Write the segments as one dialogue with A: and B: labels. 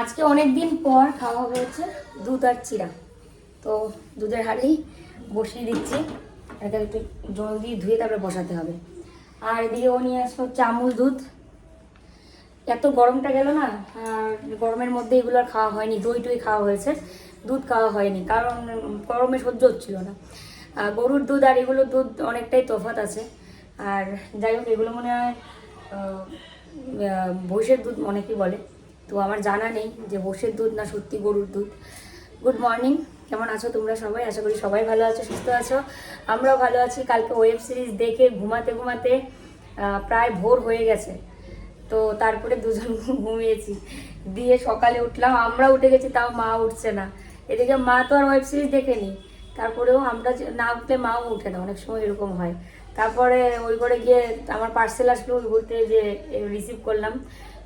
A: আজকে অনেক দিন পর খাওয়া হচ্ছে দুধ আর চিরা তো দুধের হাঁড়ি বসিয়ে দিচ্ছি। এটা একটু জল দিয়ে ধুয়ে তারপরে বসাতে হবে। আর এদিকে ও নিয়ে আসলো চামচ দুধ। এত গরমটা গেল না গরমের মধ্যে এগুলো আর খাওয়া হয়নি, দই টই খাওয়া হয়েছে। দুধ খাওয়া হয়নি, কারণ গরমে সহ্য হচ্ছিল না। গরুর দুধ আর এগুলোর দুধ অনেকটাই তফাৎ আছে। আর যাই হোক, এগুলো মনে হয় ভৈষের দুধ অনেকেই বলে। তো আমার জানা নেই যে ভৈষের দুধ না সত্যি গরুর দুধ। গুড মর্নিং কেমন আছো তোমরা সবাই? আশা করি সবাই ভালো আছো, সুস্থ আছো। আমরাও ভালো আছি। কালকে ওয়েব সিরিজ দেখে ঘুমাতে ঘুমাতে প্রায় ভোর হয়ে গেছে। তো তারপরে দুজন ঘুমিয়েছি। দিয়ে সকালে উঠলাম আমরা উঠে গেছি, তাও মা উঠছে না। এদিকে মা তো আর ওয়েব সিরিজ দেখেনি। তারপরেও আমরা না উঠলে মাও উঠে না, অনেক সময় এরকম হয়। তারপরে ওই করে গিয়ে আমার পার্সেল আসলো, ওই ঘুরতে যে রিসিভ করলাম।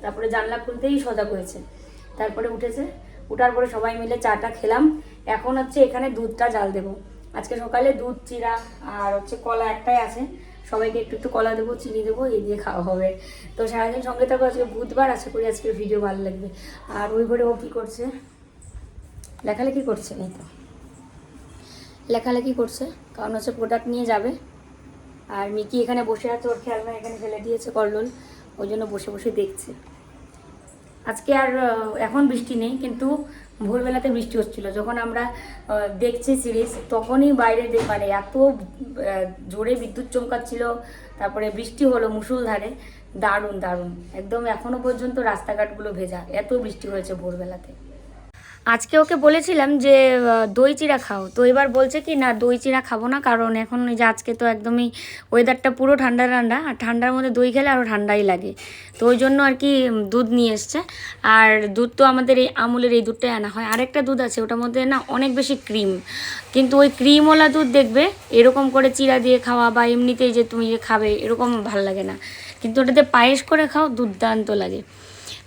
A: তারপরে জানলা খুলতেই সজাগ হয়েছে। তারপরে উঠেছে। উঠার পরে সবাই মিলে চাটা খেলাম। এখন হচ্ছে এখানে দুধটা জাল দেবো। আজকে সকালে দুধ চিরা আর হচ্ছে কলা একটাই আছে। সবাইকে একটু একটু কলা দেবো, চিনি দেবো এই দিয়ে খাওয়া হবে। তো সারাদিন সঙ্গে থাকব আজকে বুধবার আশা করি আজকের ভিডিও ভালো লাগবে। আর ওই ঘরে ও কী করছে? লেখালেখি করছে এই তো। লেখালেখি করছে, কারণ হচ্ছে প্রোডাক্ট নিয়ে যাবে। আর মিকি এখানে বসে আছে, ওর খেলনা এখানে ফেলে দিয়েছে কল্লোল। ওই জন্য বসে বসে দেখছে। আজকে আর এখন বৃষ্টি নেই, কিন্তু ভোরবেলাতে বৃষ্টি হচ্ছিল। যখন আমরা দেখছি সিরিজ, তখনই বাইরে মানে এত জোরে বিদ্যুৎ চমকাচ্ছিল, তারপরে বৃষ্টি হলো মুসুলধারে দারুণ দারুণ। একদম এখনও পর্যন্ত রাস্তাঘাটগুলো ভেজা। এত বৃষ্টি হয়েছে ভোরবেলাতে। আজকে ওকে বলেছিলাম যে দই চিড়া খাও। তো এবার বলছে কি, না, দই চিড়া খাব না, কারণ এখন ওই যে আজকে তো একদমই ওয়েদারটা পুরো ঠান্ডা ঠান্ডা, আর ঠান্ডার মধ্যে দই খেলে আরও ঠান্ডাই লাগে। তো ওই জন্য আর কি দুধ নিয়ে এসছে। আর দুধ তো আমাদের এই আমুলের এই দুধটাই আনা হয়। আরেকটা দুধ আছে, ওটার মধ্যে না অনেক বেশি ক্রিম। কিন্তু ওই ক্রিমওয়ালা দুধ দেখবে, এরকম করে চিড়া দিয়ে খাওয়া বা এমনিতেই যে তুমি যে খাবে, এরকম ভালো লাগে না। কিন্তু ওটাতে পায়েস করে খাও, দুর্দান্ত লাগে।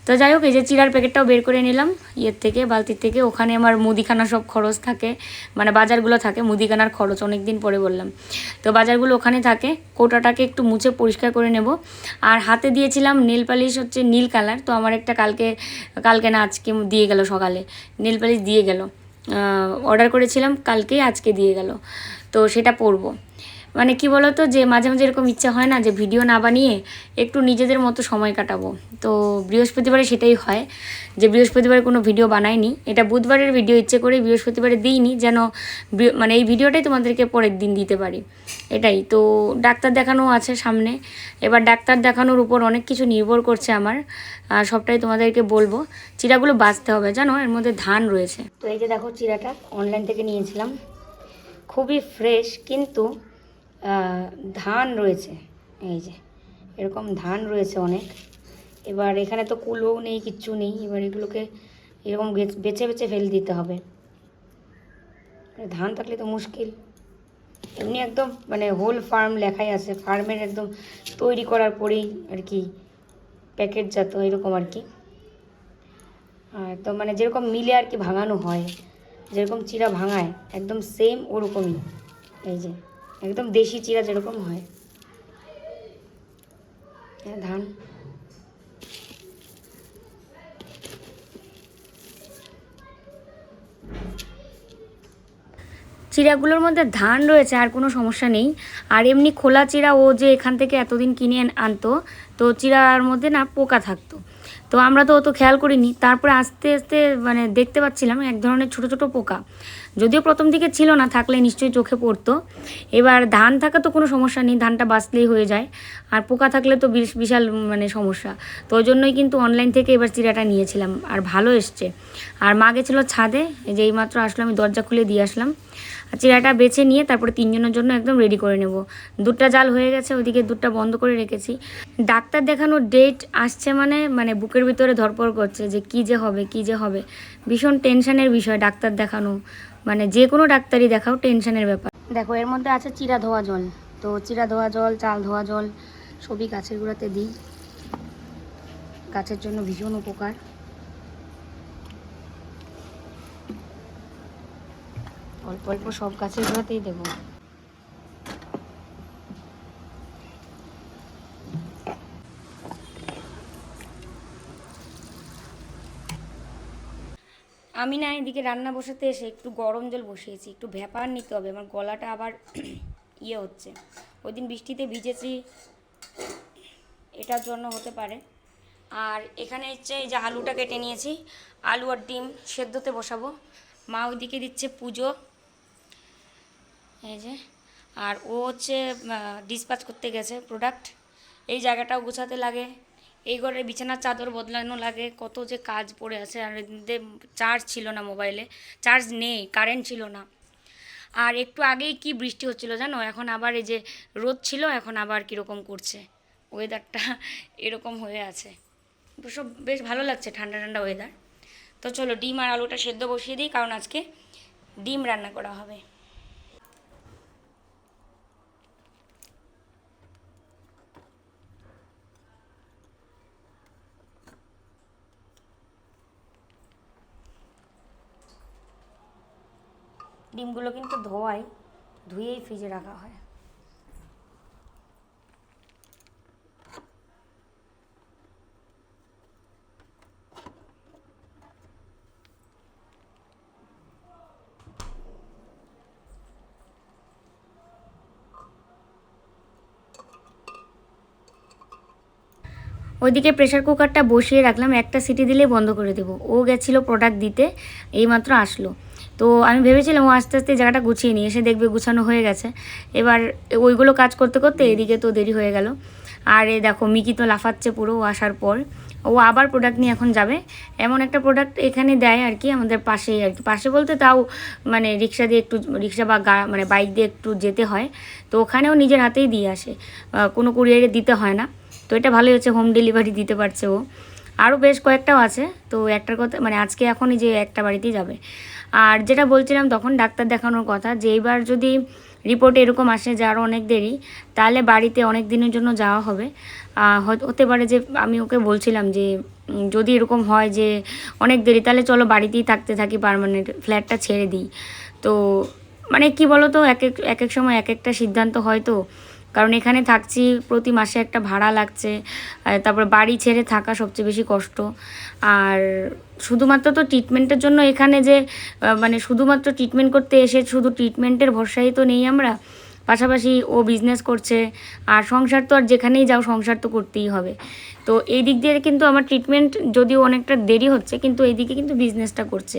A: তো যাই হোক, এই যে চিরার প্যাকেটটাও বের করে নিলাম। ইয়ের থেকে, বালতির থেকে। ওখানে আমার মুদিখানা সব খরচ থাকে। মানে বাজারগুলো থাকে, মুদিখানার খরচ অনেক দিন পরে বললাম। তো বাজারগুলো ওখানে থাকে। কোটাটাকে একটু মুছে পরিষ্কার করে নেব। আর হাতে দিয়েছিলাম নীল পালিশ হচ্ছে নীল কালার। তো আমার একটা কালকে কালকে না, আজকে দিয়ে গেল সকালে। নীল পালিশ দিয়ে গেল। অর্ডার করেছিলাম, কালকেই আজকে দিয়ে গেল। তো সেটা পরবো। মানে কি বলতো, যে মাঝে মাঝে এরকম ইচ্ছা হয় না যে ভিডিও না বানিয়ে একটু নিজেদের মতো সময় কাটাবো। তো বৃহস্পতিবারে সেটাই হয় যে বৃহস্পতিবারে কোনো ভিডিও বানাইনি। এটা বুধবারের ভিডিও, ইচ্ছে করে বৃহস্পতিবারে দিইনি যেন মানে এই ভিডিওটাই তোমাদেরকে পরের দিন দিতে পারি। এটাই। তো ডাক্তার দেখানো আছে সামনে। এবার ডাক্তার দেখানোর উপর অনেক কিছু নির্ভর করছে আমার। সবটাই তোমাদেরকে বলব। চিরাগুলো বাঁচতে হবে, জানো? এর মধ্যে ধান রয়েছে। তো এই যে দেখো, চিরাটা অনলাইন থেকে নিয়েছিলাম। খুবই ফ্রেশ কিন্তু ধান রয়েছে, এই যে, এরকম ধান রয়েছে অনেক। এবার এখানে তো কুলোও নেই, কিচ্ছু নেই। এবার এগুলোকে এরকম বেছে বেছে ফেলে দিতে হবে। ধান থাকলে তো মুশকিল। এমনি একদম মানে হোল ফার্ম লেখাই আছে। ফার্মের একদম তৈরি করার পরেই আর কি প্যাকেটজাত এরকম আর কি। আর তো মানে যেরকম মিলে আর কি ভাঙানো হয়, যেরকম চিরা ভাঙায়, একদম সেম ওরকমই। এই যে একদম দেশি চিরা যেরকম হয়। হ্যাঁ ধান। চিড়াগুলোর মধ্যে ধান রয়েছে, আর কোনো সমস্যা নেই। আর এমনি খোলা চিড়া ও যে এখান থেকে এতদিন কিনে আন- আনতো, তো চিড়ার মধ্যে না পোকা থাকতো। তো আমরা তো অত খেয়াল করিনি। তারপরে আস্তে আস্তে মানে দেখতে পাচ্ছিলাম এক ধরনের ছোট ছোট পোকা। যদিও প্রথম দিকে ছিল না, থাকলে নিশ্চয়ই চোখে পড়তো। এবার ধান থাকা তো কোনো সমস্যা নেই, ধানটা বাঁচলেই হয়ে যায়। আর পোকা থাকলে তো বিশ- বিশাল মানে সমস্যা। তো ওই জন্যই কিন্তু অনলাইন থেকে এবার চিড়াটা নিয়েছিলাম, আর ভালো এসছে। আর মা গেছিল ছাদে, এই যে এইমাত্র আসলো, আমি দরজা খুলে দিয়ে আসলাম। আর চিড়াটা বেছে নিয়ে তারপরে তিনজনের জন্য একদম রেডি করে নেব। দুধটা জাল হয়ে গেছে, ওইদিকে দুধটা বন্ধ করে রেখেছি। ডাক্তার দেখানোর ডেট আসছে মানে মানে বুকের ভিতরে ধরপড় করছে যে কী যে হবে, কী যে হবে। ভীষণ টেনশনের বিষয় ডাক্তার দেখানো। মানে যে কোনো ডাক্তারই দেখাও টেনশনের ব্যাপার। দেখো, এর মধ্যে আছে চিরা ধোয়া জল। তো চিরা ধোয়া জল, চাল ধোয়া জল, সবই গাছের গুঁড়াতে দিই। গাছের জন্য ভীষণ উপকার। অল্প অল্প সব গাছের গোড়াতেই দেবো। আমি না এদিকে রান্না বসাতে এসে একটু গরম জল বসিয়েছি, একটু ভ্যাপার নিতে হবে, আমার গলাটা আবার ইয়ে হচ্ছে। ওই দিন বৃষ্টিতে ভিজেছি, এটার জন্য হতে পারে। আর এখানে হচ্ছে এই যে আলুটা কেটে নিয়েছি, আলু আর ডিম সেদ্ধতে বসাবো। মা ওইদিকে দিচ্ছে পুজো। এই যে, আর ও হচ্ছে ডিসপ্যাচ করতে গেছে প্রোডাক্ট এই জায়গাটাও গুছাতে লাগে। এই ঘরে বিছানার চাদর বদলানো লাগে, কত যে কাজ পড়ে আছে, আর চার্জ ছিল না মোবাইলে চার্জ নেই কারেন্ট ছিল না। আর একটু আগেই কি বৃষ্টি হচ্ছিল জানো? এখন আবার এই যে রোদ ছিল, এখন আবার কীরকম করছে? ওয়েদারটা এরকম হয়ে আছে। সব বেশ ভালো লাগছে ঠান্ডা ঠান্ডা ওয়েদার তো চলো ডিম আর আলুটা সেদ্ধ বসিয়ে দিই, কারণ আজকে ডিম রান্না করা হবে। ডিমগুলো কিন্তু ধোয়াই ধুয়েই ফ্রিজে রাখা হয়। ওইদিকে প্রেশার কুকারটা বসিয়ে রাখলাম, একটা সিটি দিলেই বন্ধ করে দেবো। ও গেছিল প্রোডাক্ট দিতে, এইমাত্র আসলো। তো আমি ভেবেছিলাম ও আস্তে আস্তে জায়গাটা গুছিয়ে নিয়ে এসে দেখবে গুছানো হয়ে গেছে। এবার ওইগুলো কাজ করতে করতে এদিকে তো দেরি হয়ে গেল। আর এ দেখো, মিকি তো লাফাচ্ছে পুরো ও আসার পর। ও আবার প্রোডাক্ট নিয়ে এখন যাবে। এমন একটা প্রোডাক্ট এখানে দেয় আর কি আমাদের পাশেই আর কি। পাশে বলতে তাও মানে রিক্সা দিয়ে একটু, রিক্সা বা গা মানে বাইক দিয়ে একটু যেতে হয়। তো ওখানেও নিজের হাতেই দিয়ে আসে। কোনো কুরিয়ারে দিতে হয় না। তো এটা ভালোই হচ্ছে হোম ডেলিভারি দিতে পারছে ও। আরও বেশ কয়েকটাও আছে। তো একটার কথা মানে আজকে এখনই যে একটা বাড়িতেই যাবে। আর যেটা বলছিলাম তখন ডাক্তার দেখানোর কথা যে এইবার যদি রিপোর্ট এরকম আসে যে আরও অনেক দেরি, তাহলে বাড়িতে অনেক দিনের জন্য যাওয়া হবে। হয়তো- হতে পারে যে আমি ওকে বলছিলাম যে যদি এরকম হয় যে অনেক দেরি, তাহলে চলো বাড়িতেই থাকতে থাকি পারমানেন্ট ফ্ল্যাটটা ছেড়ে দিই। তো মানে কি বলো তো এক এক এক সময় এক একটা সিদ্ধান্ত হয় তো। কারণ এখানে থাকছি প্রতি মাসে একটা ভাড়া লাগছে তারপর বাড়ি ছেড়ে থাকা সবচেয়ে বেশি কষ্ট। আর শুধুমাত্র তো ট্রিটমেন্টের জন্য এখানে যে মানে শুধুমাত্র ট্রিটমেন্ট করতে এসে শুধু ট্রিটমেন্টের ভরসাই তো নেই আমরা, পাশাপাশি ও বিজনেস করছে, আর সংসার তো আর যেখানেই যাও সংসার তো করতেই হবে। তো এই দিক দিয়ে কিন্তু আমার ট্রিটমেন্ট যদিও অনেকটা দেরি হচ্ছে, কিন্তু এইদিকে কিন্তু বিজনেসটা করছে।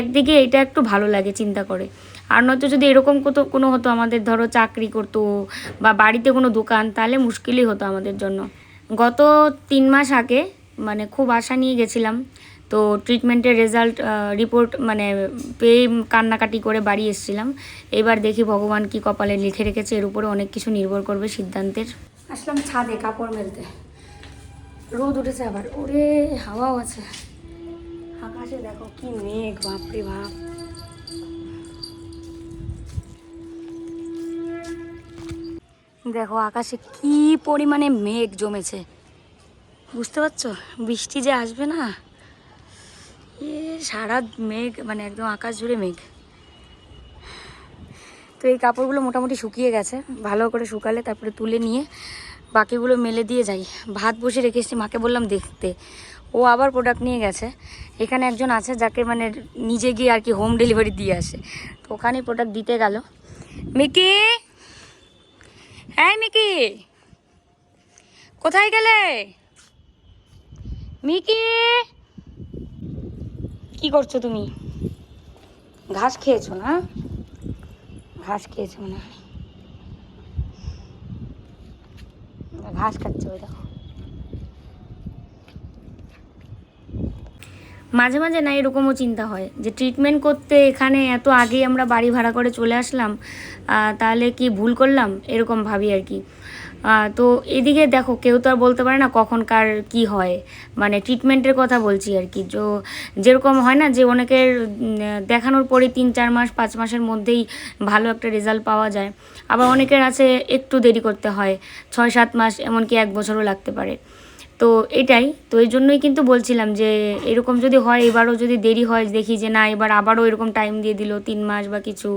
A: একদিকে এটা একটু ভালো লাগে চিন্তা করে। আর নয়তো যদি এরকম কত কোনো হতো আমাদের ধরো চাকরি করতো বা বাড়িতে কোনো দোকান, তাহলে মুশকিলই হতো আমাদের জন্য। গত তিন মাস আগে মানে খুব আশা নিয়ে গেছিলাম, তো ট্রিটমেন্টের রেজাল্ট রিপোর্ট মানে পেয়ে কান্নাকাটি করে বাড়ি এসেছিলাম। এবার দেখি ভগবান কি কপালে লিখে রেখেছে, এর উপরে অনেক কিছু নির্ভর করবে সিদ্ধান্তের। আসলাম ছাদে কাপড় মেলতে। রোদ উঠেছে আবার। ওরে, হাওয়াও আছে। আকাশে দেখো কি মেঘ, বাপরে বাপ। দেখো আকাশে কি পরিমাণে মেঘ জমেছে। বুঝতে পারছ? বৃষ্টি যে আসবে না? এ, সারা মেঘ মানে একদম আকাশ জুড়ে মেঘ। তো এই কাপড়গুলো মোটামুটি শুকিয়ে গেছে। ভালো করে শুকালে তারপরে তুলে নিয়ে বাকিগুলো মেলে দিয়ে যাই। ভাত বসে রেখে এসেছি, মাকে বললাম দেখতে। ও আবার প্রোডাক্ট নিয়ে গেছে। এখানে একজন আছে যাকে মানে নিজে গিয়ে আর কি হোম ডেলিভারি দিয়ে আসে। তো ওখানেই প্রোডাক্ট দিতে গেল। মিকি! হ্যাঁ মিকি, কোথায় গেলে? মিকি, কি করছ তুমি? ঘাস খেয়েছো না? ঘাস খেয়েছো না ঘাস খাচ্ছে ওই দেখো। মাঝে মাঝে না এরকমও চিন্তা হয় যে ট্রিটমেন্ট করতে এখানে এত আগেই আমরা বাড়ি ভাড়া করে চলে আসলাম তাহলে কি ভুল করলাম? এরকম ভাবি আর কি। তো এদিকে দেখো, কেউ তো আর বলতে পারে না কখন কার কি হয়। মানে ট্রিটমেন্টের কথা বলছি আর কি। তো যেরকম হয় না যে অনেকের দেখানোর পরে তিন চার মাস, পাঁচ মাসের মধ্যেই ভালো একটা রেজাল্ট পাওয়া যায়। আবার অনেকের আছে একটু দেরি করতে হয়, ছয় সাত মাস, এমনকি এক বছরও লাগতে পারে। তো এটাই। তো এই জন্যই কিন্তু বলছিলাম যে, এরকম যদি হয়, এবারও যদি দেরি হয়, দেখি যে না, এবার আবারও এরকম টাইম দিয়ে দিল, তিন মাস বা কিছু,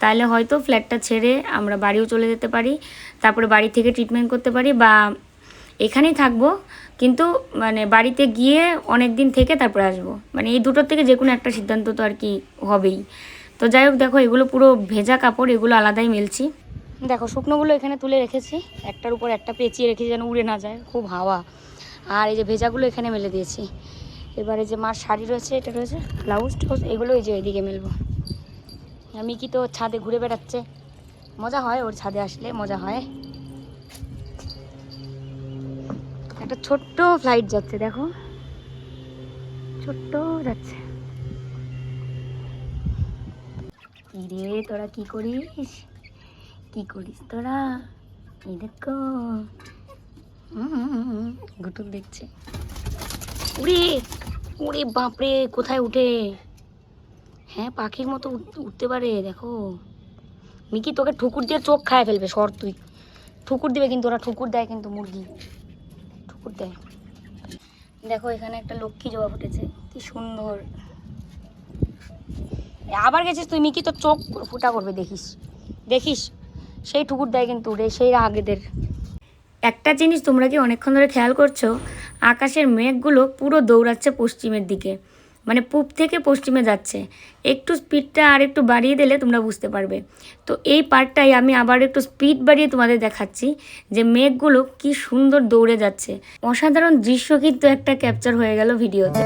A: তাহলে হয়তো ফ্ল্যাটটা ছেড়ে আমরা বাড়িও চলে যেতে পারি, তারপরে বাড়ি থেকে ট্রিটমেন্ট করতে পারি বা এখানেই থাকব, কিন্তু মানে বাড়িতে গিয়ে অনেক দিন থেকে তারপরে আসব। মানে এই দুটোর থেকে যে কোনো একটা সিদ্ধান্ত তো আর কি হবেই। তো যাই হোক, দেখো, এগুলো পুরো ভেজা কাপড়, এগুলো আলাদাই মেলছি। দেখো, শুকনোগুলো এখানে তুলে রেখেছি। একটার উপর একটা পেঁচিয়ে রেখেছি যেন উড়ে না যায়, খুব হাওয়া। আর এই যে ভেজাগুলো এখানে মেলে দিয়েছি। এবারে যে মার শাড়ি রয়েছে, এটা রয়েছে ব্লাউজ টাউজ এগুলো এই যে এদিকে মেলবো। আমি কি তো ছাদে ঘুরে বেড়াচ্ছে। মজা হয় ওর ছাদে আসলে, মজা হয়। একটা ছোট্ট ফ্লাইট যাচ্ছে, দেখো। ছোট্ট যাচ্ছে। রে তোরা কি করিস? কি করিস তোরা? এই দেখো। গুটুক দেখছে। উড়ে উড়ে বাপরে কোথায় উঠে? হ্যাঁ পাখির মতো উঠতে পারে দেখো। মিকি তোকে ঠুকুর দিয়ে চোখ খায় ফেলবে সর তুই। ঠুকুর দিবে কিন্তু ওরা ঠুকুর দেয় কিন্তু মুরগি। ঠুকুর দেয়। দেখো এখানে একটা লক্ষ্মী জবা ফুটেছে কি সুন্দর। আবার গেছিস তুই মিকি? তোর চোখ ফুটা করবে দেখিস। দেখিস। সেই ঠুকুর দেয় কিন্তু রে সেই আগেদের একটা জিনিস তোমরা কি অনেকক্ষণ ধরে খেয়াল করছ? আকাশের মেঘগুলো পুরো দৌড়াচ্ছে পশ্চিমের দিকে। মানে পূব থেকে পশ্চিমে যাচ্ছে। একটু স্পিডটা আর একটু বাড়িয়ে দিলে তোমরা বুঝতে পারবে। তো এই পার্টটাই আমি আবার একটু স্পিড বাড়িয়ে তোমাদের দেখাচ্ছি যে মেঘগুলো কি সুন্দর দৌড়ে যাচ্ছে। অসাধারণ দৃশ্য কিন্তু একটা ক্যাপচার হয়ে গেল ভিডিওতে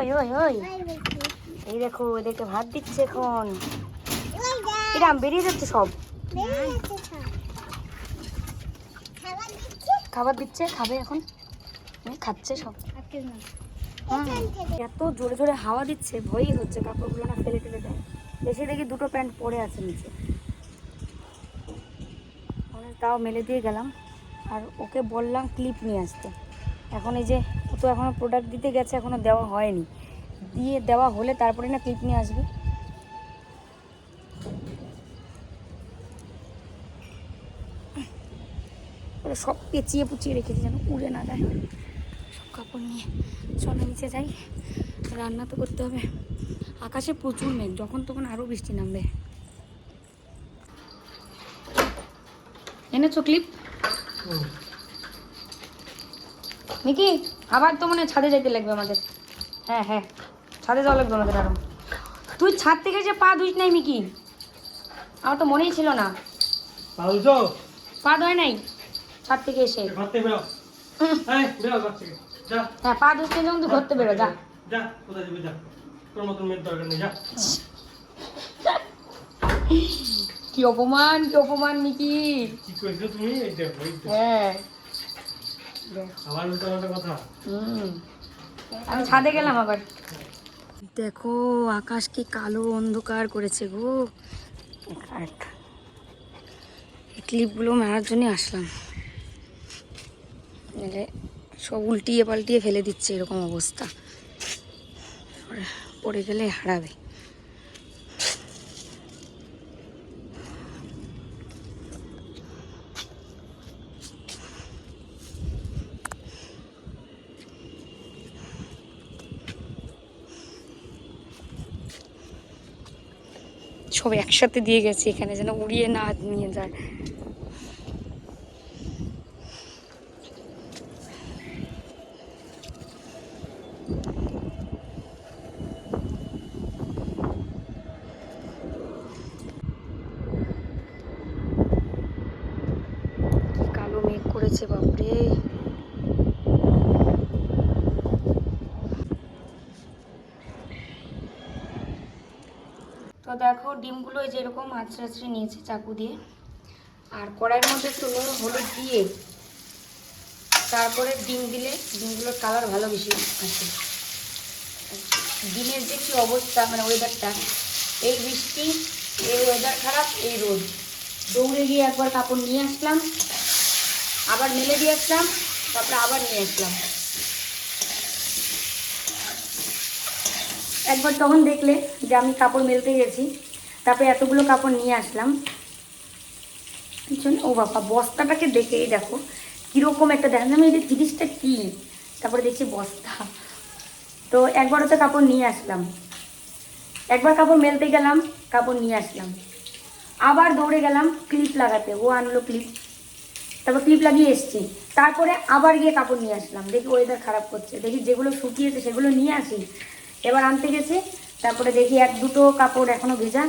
A: ওই এই দেখো, এদেরকে ভাত দিচ্ছে এখন। এরাম, বেরিয়ে যাচ্ছে সব। খাবার দিচ্ছে, খাবে এখন। খাচ্ছে সব। এত জোরে জোরে হাওয়া দিচ্ছে, ভয়ই হচ্ছে, কাপড়গুলো না ফেলে ফেলে দেয়। এসে দেখি দুটো প্যান্ট পরে আছে নিচে। তাও মেলে দিয়ে গেলাম। আর ওকে বললাম ক্লিপ নিয়ে আসতে। এখন এই যে তো এখনও প্রোডাক্ট দিতে গেছে এখনও দেওয়া হয়নি। দিয়ে দেওয়া হলে তারপরে না ক্লিপ নিয়ে আসবে। সব পেঁচিয়ে পুচিয়ে রেখেছি যেন উড়ে না যায়। সব কাপড় নিয়ে চলো নিচে যাই। রান্না তো করতে হবে। আকাশে প্রচুর মেঘ যখন তখন আরও বৃষ্টি নামবে। এনেছো ক্লিপ মিকি আবার তো মনে ছাদে যাইতে লাগবে আমাদের। হ্যাঁ হ্যাঁ। ছাদে যাওয়া লাগবে আমাদের আরও। তুই ছাদ থেকে যে পা ধুইস নাই মিকি আমার তো মনেই ছিল না। পা ধোয় নাই ছাদ থেকে এসে। হ্যাঁ পা ধুতে যখন তুই ঘুরতে বেরো যা।
B: যা কোথায় যাবি যা। তোর মতন মেয়ের দরকার নেই যা।
A: কি অপমান কি অপমান মিকি।
B: কি করেছ তুমি।
A: হ্যাঁ। আমি ছাদে গেলাম আবার। দেখো, আকাশ কি কালো অন্ধকার করেছে গো। ক্লিপগুলো মারার জন্য আসলাম। সব উল্টিয়ে পাল্টিয়ে ফেলে দিচ্ছে এরকম অবস্থা। পড়ে গেলে হারাবে। সব একসাথে দিয়ে গেছি এখানে যেন উড়িয়ে না নিয়ে যায়। করেছে বাপরে। ডিমগুলো যেরকম আঁচড়ে নিয়েছি চাকু দিয়ে। আর কড়াইয়ের মধ্যে একটু নুন, হলুদ দিয়ে তারপরে ডিম দিলে ডিমগুলোর কালার ভালো বেশি আসে। ডিমের যে কি অবস্থা মানে ওয়েদারটা এই বৃষ্টি, এই ওয়েদার খারাপ, এই রোদ। দৌড়ে গিয়ে একবার কাপড় নিয়ে আসলাম, আবার মেলে দিয়ে আসলাম, তারপরে আবার নিয়ে আসলাম। একবার তখন দেখলে যে আমি কাপড় মেলতে গেছি। তারপরে এতগুলো কাপড় নিয়ে আসলাম। ও বাবা, বস্তাটাকে দেখে দেখো, কীরকম একটা দেখেন আমি এই যে জিনিসটা কী? তারপরে দেখছি বস্তা। তো একবার তো কাপড় নিয়ে আসলাম। একবার কাপড় মেলতে গেলাম, কাপড় নিয়ে আসলাম। আবার দৌড়ে গেলাম ক্লিপ লাগাতে। ও আনলো ক্লিপ। তারপর ক্লিপ লাগিয়ে এসেছি। তারপরে আবার গিয়ে কাপড় নিয়ে আসলাম। দেখি ওয়েদার খারাপ করছে। দেখি যেগুলো শুকিয়েছে সেগুলো নিয়ে আসি। এবার আনতে গেছি। তারপরে দেখি এক দুটো কাপড় এখনও ভেজা।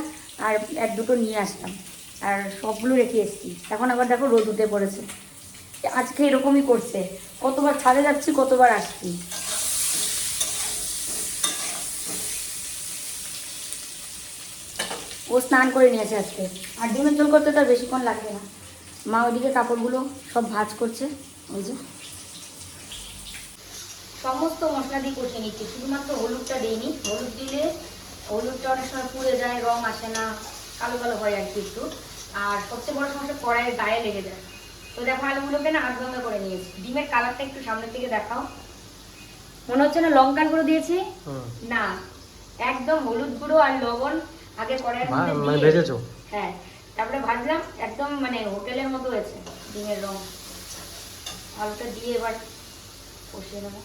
A: আর এক দুটো নিয়ে আসলাম। আর সবগুলো রেখে এসেছি। এখন আবার দেখো রোদ উঠে পড়েছে। আজকে এরকমই করছে। কতবার ছাদে যাচ্ছি, কতবার আসছি। ও স্নান করে নিয়েছে আজকে। আর ডিমের ঝোল করতে তো আর বেশিক্ষণ লাগবে না। মা ওইদিকে কাপড়গুলো সব ভাজ করছে। ওই যে। সমস্ত মশলা দিয়ে কষিয়ে নিচ্ছি। শুধুমাত্র হলুদটা দিইনি হলুদ দিলে হলুদটা অনেক সময় পুড়ে যায় রং আসে না কালো কালো হয় আর কি একটু। আর সবচেয়ে বড় সমস্যা কড়াইয়ের গায়ে লেগে যায়। তো দেখো আলুগুলোকে না আধ ঘণ্টা করে নিয়েছি। ডিমের কালারটা একটু সামনের থেকে দেখাও। মনে হচ্ছে না লঙ্কার গুঁড়ো দিয়েছি? না। একদম হলুদ গুঁড়ো আর লবণ আগে কড়াইয়ের মধ্যে
B: মানে ভেজেছো?
A: হ্যাঁ। তারপরে ভাজলাম একদম মানে হোটেলের মতো হয়েছে ডিমের রং। আলুটা দিয়ে এবার কষিয়ে নেব।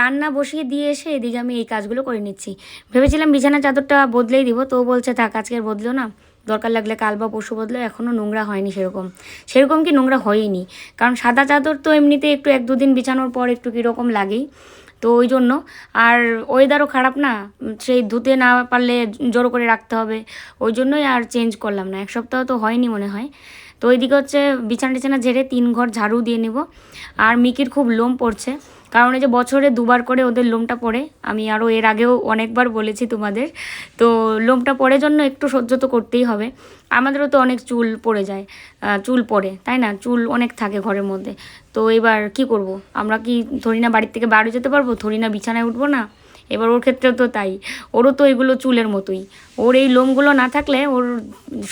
A: রান্না বসিয়ে দিয়ে এসে এদিকে আমি এই কাজগুলো করে নিচ্ছি। ভেবেছিলাম বিছানা চাদরটা বদলেই দিব, তো বলছে, থাক, আজকে বদলো না। দরকার লাগলে কাল বা পশু বদলে এখনও নোংরা হয়নি সেরকম। সেরকম কি নোংরা হয়নি, কারণ সাদা চাদর তো এমনিতে একটু এক দুদিন বিছানোর পর একটু কীরকম লাগেই, তো ওই জন্য। আর ওয়েদারও খারাপ না, সেই ধুতে না পারলে জোরো করে রাখতে হবে, ওই জন্যই আর চেঞ্জ করলাম না। এক সপ্তাহ তো হয়নি মনে হয়। তো ওইদিকে হচ্ছে বিছানা টিছানা ঝেড়ে তিন ঘর ঝাড়ু দিয়ে নেব। আর মিকির খুব লোম পড়ছে কারণ এই যে বছরে দুবার করে ওদের লোমটা পড়ে আমি আরও এর আগেও অনেকবার বলেছি তোমাদের। তো লোমটা পড়ে জন্য একটু সহ্য তো করতেই হবে। আমাদেরও তো অনেক চুল পড়ে যায় চুল পড়ে, তাই না? চুল অনেক থাকে ঘরের মধ্যে। তো এবার কি করব? আমরা কি থরি না বাড়ির থেকে বাড়ি যেতে পারব? থরি না বিছানায় উঠবো না? এবার ওর ক্ষেত্রেও তো তাই। ওরও তো এগুলো চুলের মতোই। ওর এই লোমগুলো না থাকলে ওর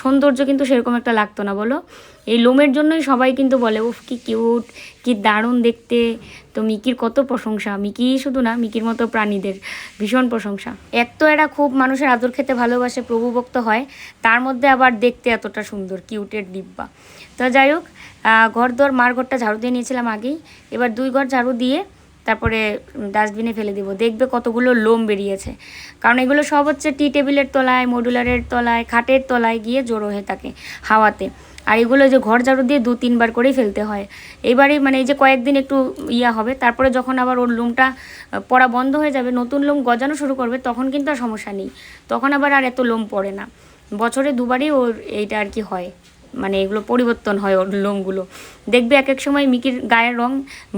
A: সৌন্দর্য কিন্তু সেরকম একটা লাগতো না, বলো? এই লোমের জন্যই সবাই কিন্তু বলে, উফ, কি কিউট কি দারুণ দেখতে। তো মিকির কত প্রশংসা। মিকি শুধু না, মিকির মতো প্রাণীদের ভীষণ প্রশংসা। এক তো এরা খুব মানুষের আদর খেতে ভালোবাসে, প্রভুভক্ত হয়, তার মধ্যে আবার দেখতে এতটা সুন্দর কিউটের ডিব্বা। তো যাই হোক ঘর দর মার ঘরটা ঝাড়ু দিয়ে নিয়েছিলাম আগেই। এবার দুই ঘর ঝাড়ু দিয়ে তারপরে ডাস্টবিনে ফেলে দিব। দেখবে কতগুলো লোম বেরিয়েছে। কারণ এগুলো সব হচ্ছে টি টেবিলের তলায়, মডুলারের তলায়, খাটের তলায় গিয়ে জড়ো হয়ে থাকে হাওয়াতে। আর এগুলো যে ঘর ঝাড়ু দিয়ে দু তিনবার করেই ফেলতে হয়। এবারে মানে এই যে কয়েকদিন একটু ইয়া হবে, তারপরে যখন আবার ওর লোমটা পড়া বন্ধ হয়ে যাবে, নতুন লোম গজানো শুরু করবে, তখন কিন্তু আর সমস্যা নেই। তখন আবার আর এত লোম পড়ে না। বছরে দুবারই ওর এইটা আর কি হয়। মানে এগুলো পরিবর্তন হয় ওর লোমগুলো। দেখবে এক এক সময় মিকির গায়ের রং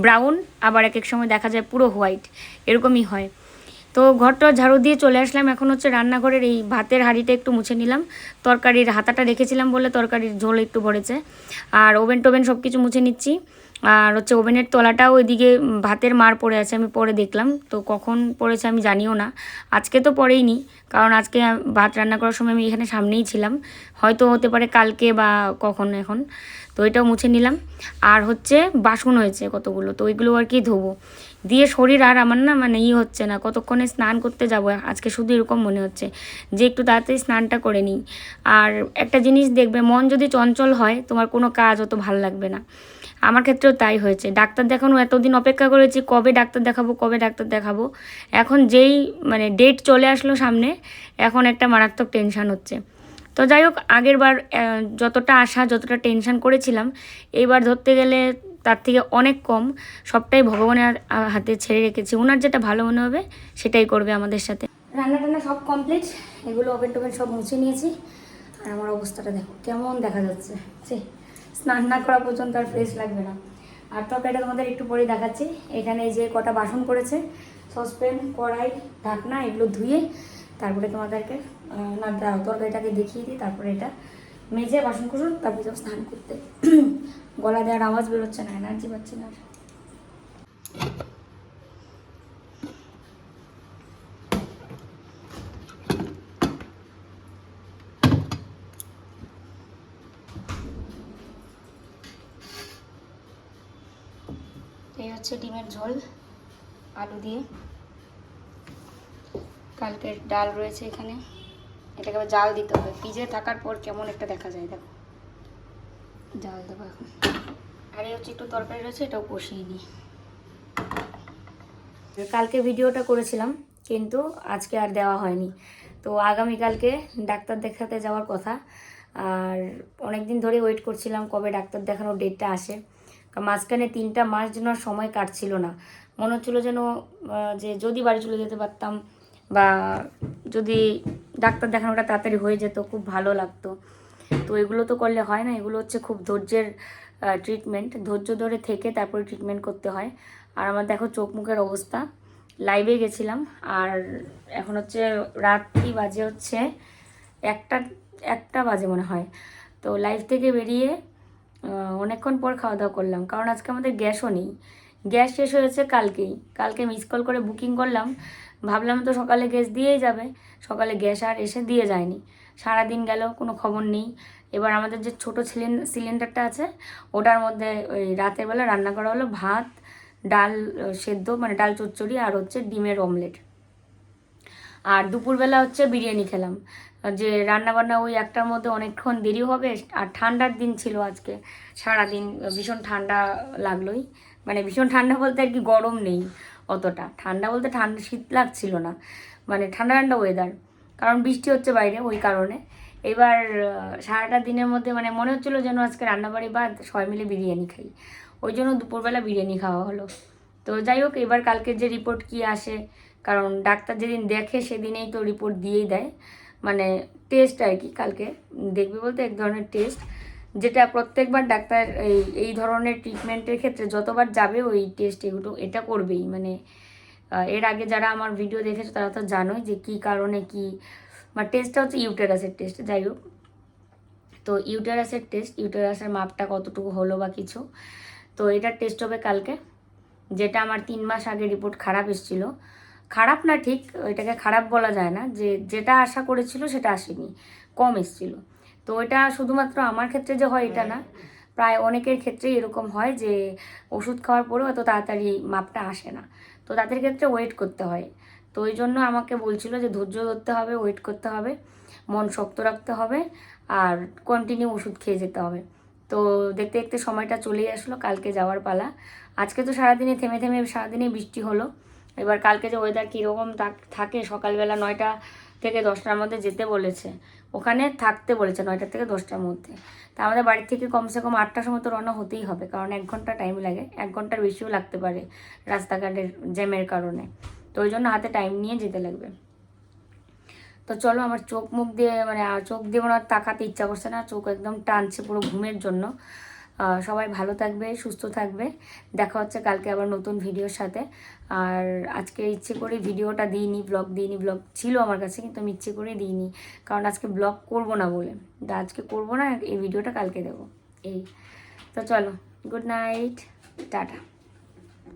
A: ব্রাউন আবার এক এক সময় দেখা যায় পুরো হোয়াইট এরকমই হয়। তো ঘরটা ঝাড়ু দিয়ে চলে আসলাম। এখন হচ্ছে রান্নাঘরের এই ভাতের হাঁড়িটা একটু মুছে নিলাম। তরকারির হাতাটা রেখেছিলাম বলে তরকারির ঝোল একটু ভরেছে। আর ওভেন টোভেন সব কিছু মুছে নিচ্ছি। আর হচ্ছে ওভেনের তলাটাও ওইদিকে ভাতের মার পড়ে আছে, আমি পরে দেখলাম। তো কখন পড়েছে আমি জানিও না। আজকে তো পরেই নি, কারণ আজকে ভাত রান্না করার সময় আমি এখানে সামনেই ছিলাম। হয়তো হতে পারে কালকে বা কখন এখন। তো এটাও মুছে নিলাম। আর হচ্ছে বাসন হয়েছে কতগুলো, তো ওইগুলো আর কি ধোবো। দিয়ে শরীর আর আমার না মানে ই হচ্ছে না, কতক্ষণে স্নান করতে যাব? আজকে শুধু এরকম মনে হচ্ছে যে একটু তাড়াতাড়ি স্নানটা করে নিই। আর একটা জিনিস দেখবে, মন যদি চঞ্চল হয়, তোমার কোনো কাজ অত ভালো লাগবে না। আমার ক্ষেত্রেও তাই হয়েছে। ডাক্তার দেখানো, এতদিন অপেক্ষা করেছি, কবে ডাক্তার দেখাবো, কবে ডাক্তার দেখাবো? এখন যেই মানে ডেট চলে আসলো সামনে, এখন একটা মারাত্মক টেনশান হচ্ছে। তো যাই হোক আগের বার যতটা আশা, যতটা টেনশান করেছিলাম, এইবার ধরতে গেলে তার থেকে অনেক কম। সবটাই ভগবানের হাতে ছেড়ে রেখেছি। ওনার যেটা ভালো মনে হবে, সেটাই করবে আমাদের সাথে। রান্না টান্না সব কমপ্লিট এগুলো ওভেন টোভেন সব মুছে নিয়েছি। আর আমার অবস্থাটা দেখো, কেমন দেখা যাচ্ছে। সে স্নান না করা পর্যন্ত আর ফ্রেশ লাগবে না। আর তরকারিটা তোমাদের একটু পরেই দেখাচ্ছি। এখানে যে কটা বাসন করেছে সসপ্যান কড়াই, ঢাকনা, এগুলো ধুয়ে তারপরে তোমাদেরকে না তরকারিটাকে দেখিয়ে দিই, তারপরে এটা মেজে বাসন কুসুন তারপরে যাব স্নান করতে। গলা দেওয়ার আওয়াজ বেরোচ্ছে না, এনার্জি পাচ্ছি না। এই হচ্ছে ডিমের ঝোল, আলু দিয়ে। কালকের ডাল রয়েছে এখানে। এটাকে আবার জাল দিতে হবে। ফ্রিজে থাকার পর কেমন একটা দেখা যায়, দেখো। জাল দেবো এখন। আর এই হচ্ছে একটু তরকারি রয়েছে এটাও কষিয়ে দিই কালকে ভিডিওটা করেছিলাম কিন্তু আজকে আর দেওয়া হয়নি। তো আগামীকালকে ডাক্তার দেখাতে যাওয়ার কথা। আর অনেক দিন ধরে ওয়েট করছিলাম কবে ডাক্তার দেখানোর ডেটটা আসে। মাঝখানে তিনটা মাস যেন সময় কাটছিল না। মনে হচ্ছিল যেন যে যদি বাড়ি চলে যেতে পারতাম বা যদি ডাক্তার দেখানোটা তাড়াতাড়ি হয়ে যেত খুব ভালো লাগতো। তো এগুলো তো করলে হয় না, এগুলো হচ্ছে খুব ধৈর্যের ট্রিটমেন্ট ধৈর্য ধরে থেকে তারপরে ট্রিটমেন্ট করতে হয়। আর আমার দেখো চোখ মুখের অবস্থা লাইভে গেছিলাম, আর এখন হচ্ছে রাত্রি বাজে হচ্ছে একটা একটা বাজে মনে হয়। তো লাইভ থেকে বেরিয়ে অনেকক্ষণ পর খাওয়া দাওয়া করলাম, কারণ আজকে আমাদের গ্যাসও নেই। গ্যাস শেষ হয়েছে কালকেই, কালকে মিস কল করে বুকিং করলাম। ভাবলাম তো সকালে গ্যাস দিয়েই যাবে, সকালে গ্যাস আর এসে দিয়ে যায়নি। সারাদিন গেল, কোনো খবর নেই। এবার আমাদের যে ছোটো সিলিন্ডার সিলিন্ডারটা আছে, ওটার মধ্যে ওই রাতের বেলা রান্না করা হলো ভাত, ডাল সেদ্ধ মানে ডাল চচ্চড়ি আর হচ্ছে ডিমের অমলেট। আর দুপুরবেলা হচ্ছে বিরিয়ানি খেলাম। যে রান্না বান্না ওই একটার মধ্যে অনেকক্ষণ দেরি হবে, আর ঠান্ডার দিন ছিল আজকে। সারাদিন ভীষণ ঠান্ডা লাগলোই। মানে ভীষণ ঠান্ডা বলতে আর কি গরম নেই অতটা। ঠান্ডা বলতে ঠান্ডা শীত লাগছিল না। মানে ঠান্ডা ঠান্ডা ওয়েদার কারণ বৃষ্টি হচ্ছে বাইরে ওই কারণে। এবার সারাটা দিনের মধ্যে মানে মনে হচ্ছিল যেন আজকে রান্নাবাড়ি বাদ, সবাই মিলে বিরিয়ানি খাই। ওই জন্য দুপুরবেলা বিরিয়ানি খাওয়া হলো। তো যাই হোক, এবার কালকে যে রিপোর্ট কি আসে, কারণ ডাক্তার যেদিন দেখে সেদিনেই তো রিপোর্ট দিয়েই দেয়। মানে টেস্ট আর কি কালকে। দেখবে বলতে এক ধরনের টেস্ট যেটা প্রত্যেকবার ডাক্তার এই এই ধরনের ট্রিটমেন্টের ক্ষেত্রে যতবার যাবে ওই টেস্ট এগুলো, এটা করবেই। মানে এর আগে যারা আমার ভিডিও দেখেছ তারা তো জানোই যে কী কারণে কি, বা টেস্টটা হচ্ছে ইউটেরাসের টেস্ট যাই হোক। তো ইউটেরাসের টেস্ট ইউটেরাসের মাপটা কতটুকু হলো বা কিছু। তো এটার টেস্ট হবে কালকে, যেটা আমার তিন মাস আগে রিপোর্ট খারাপ এসেছিল। খারাপ না ঠিক, এটাকে খারাপ বলা যায় না, যে যেটা আশা করেছিল সেটা আসেনি, কম এসেছিল। তো এটা শুধুমাত্র আমার ক্ষেত্রে যে হয় এটা না, প্রায় অনেকের ক্ষেত্রেই এরকম হয় যে ওষুধ খাওয়ার পরেও এত তাড়াতাড়ি মাপটা আসে না। তো তাদের ক্ষেত্রে ওয়েট করতে হয়। তো ওই জন্য আমাকে বলছিল যে ধৈর্য ধরতে হবে ওয়েট করতে হবে, মন শক্ত রাখতে হবে আর কন্টিনিউ ওষুধ খেয়ে যেতে হবে। তো দেখতে দেখতে সময়টা চলেই আসলো, কালকে যাওয়ার পালা। আজকে তো সারাদিনে থেমে থেমে সারাদিনে বৃষ্টি হলো। এবার কালকে যে ওয়েদার কীরকম থাক- থাকে, সকালবেলা নয়টা থেকে দশটার মধ্যে যেতে বলেছে। ওখানে থাকতে বলেছে নয়টা থেকে দশটার মধ্যে। তা আমাদের বাড়ি থেকে কমসে কম আটটার সময় তো রওনা হতেই হবে, কারণ এক ঘণ্টা টাইম লাগে। এক ঘণ্টার বেশিও লাগতে পারে রাস্তাঘাটের জ্যামের কারণে। তো ওই জন্য হাতে টাইম নিয়ে যেতে লাগবে। তো চলো আমার চোখ মুখ দিয়ে মানে চোখ দিয়ে মনে তাকাতে ইচ্ছা করছে না, চোখ একদম টানছে পুরো ঘুমের জন্য। সবাই ভালো থাকবে, সুস্থ থাকবে। দেখা হচ্ছে কালকে আবার নতুন ভিডিওর সাথে। আর আজকে ইচ্ছে করে ভিডিওটা দিইনি ব্লগ দিইনি ব্লগ ছিল আমার কাছে কিন্তু আমি ইচ্ছে করে দিইনি। কারণ আজকে ব্লগ করব না বলে। আজকে করব না, এই ভিডিওটা কালকে দেবো। এই, তো চলো গুড নাইট টাটা।